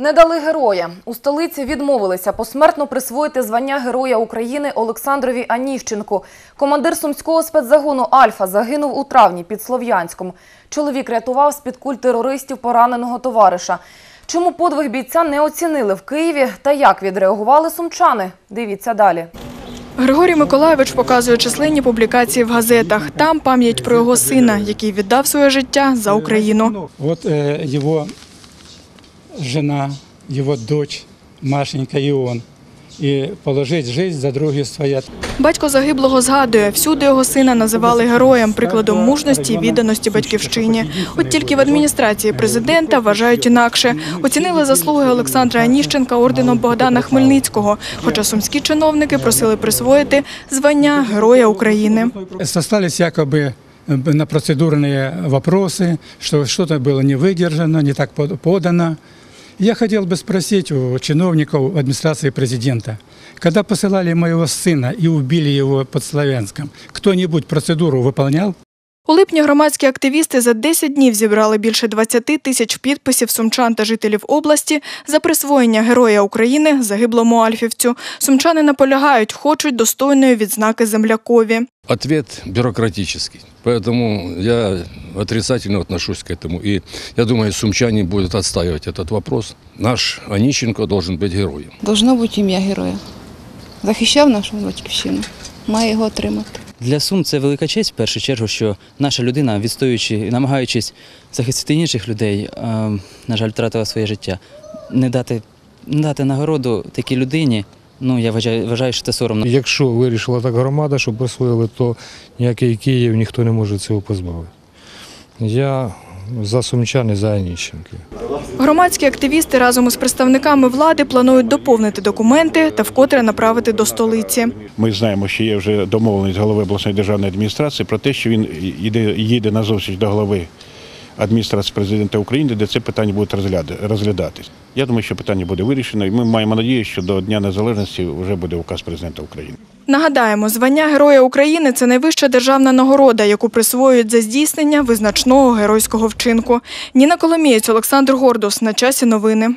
Не дали героя. У столиці відмовилися посмертно присвоїти звання Героя України Олександрові Аніщенку. Командир сумського спецзагону «Альфа» загинув у травні під Слов'янськом. Чоловік рятував з-під куль терористів пораненого товариша. Чому подвиг бійця не оцінили в Києві та як відреагували сумчани? Дивіться далі. Григорій Миколаєвич показує численні публікації в газетах. Там пам'ять про його сина, який віддав своє життя за Україну. Вот э, его жена, его дочь Машенька и он. И положить жизнь за других своя. Батько загиблого згадує, всюди його сина називали героєм, прикладом мужності і відданості батьківщині. От тільки в адміністрації президента вважають інакше. Оцінили заслуги Олександра Аніщенка орденом Богдана Хмельницького, хоча сумські чиновники просили присвоїти звання Героя України. Сослались якобы э, на процедурные вопросы, что что-то было не выдержано, не так под- подано. Я хотел бы спросить у чиновников администрации президента, когда посылали моего сына и убили его под Славянском, кто-нибудь процедуру выполнял? У липні громадські активісти за 10 днів зібрали більше 20 тисяч підписів сумчан та жителів області за присвоєння Героя України загиблому альфівцю. Сумчани наполягають, хочуть достойної відзнаки землякові. Ответ бюрократический. Поэтому я отрицательно отношусь к этому. И я думаю, сумчане будут отстаивать этот вопрос. Наш Онищенко должен быть героем. Должно бути ім'я героя. Захищав нашу батьківщину, має його отримати. Для Сум це велика честь в першу чергу, що наша людина, відстоюючи і намагаючись захистити інших людей, е, на жаль, втратила своє життя. Не дати, не дати нагороду такій людині, ну я вважаю, вважаю, що це соромно. Якщо вирішила так громада, щоб присвоїли, то ніякий Київ ніхто не може цього позбавити. Я за сумчани за Аніщенки. Громадські активісти разом із представниками влади планують доповнити документи та вкотре направити до столиці. Ми знаємо, що є вже домовленість голови обласної державної адміністрації про те, що він їде, їде на зустріч до голови адміністрації президента України, де це питання буде розгляда- розглядатись. Я думаю, що питання буде вирішено, і ми маємо надію, що до Дня Незалежності вже буде указ президента України. Нагадаємо, звання Героя України це найвища державна нагорода, яку присвоюють за здійснення визначного геройського вчинку. Ніна Коломієць, Олександр Гордус. На часі новини.